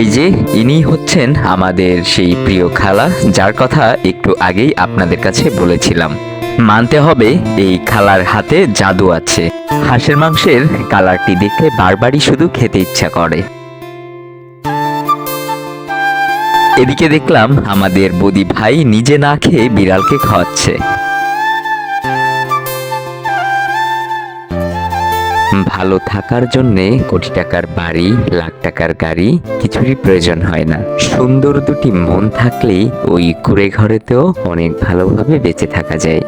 এই যে ইনি হচ্ছেন আমাদের সেই প্রিয় খালা, যার কথা একটু আগেই আপনাদের কাছে বলেছিলাম। মানতে হবে এই খালার হাতে জাদু আছে। হাঁসের মাংসের কালারটি দেখলে বারবারই শুধু খেতে ইচ্ছা করে। এদিকে দেখলাম আমাদের বদি ভাই নিজে না খেয়ে বিড়ালকে খাওয়াচ্ছে। ভালো থাকার জন্যে কোটি টাকার বাড়ি, লাখ টাকার গাড়ি কিছুরই প্রয়োজন হয় না। সুন্দর দুটি মন থাকলেই ওই কুড়ে ঘরেতেও অনেক ভালোভাবে বেঁচে থাকা যায়।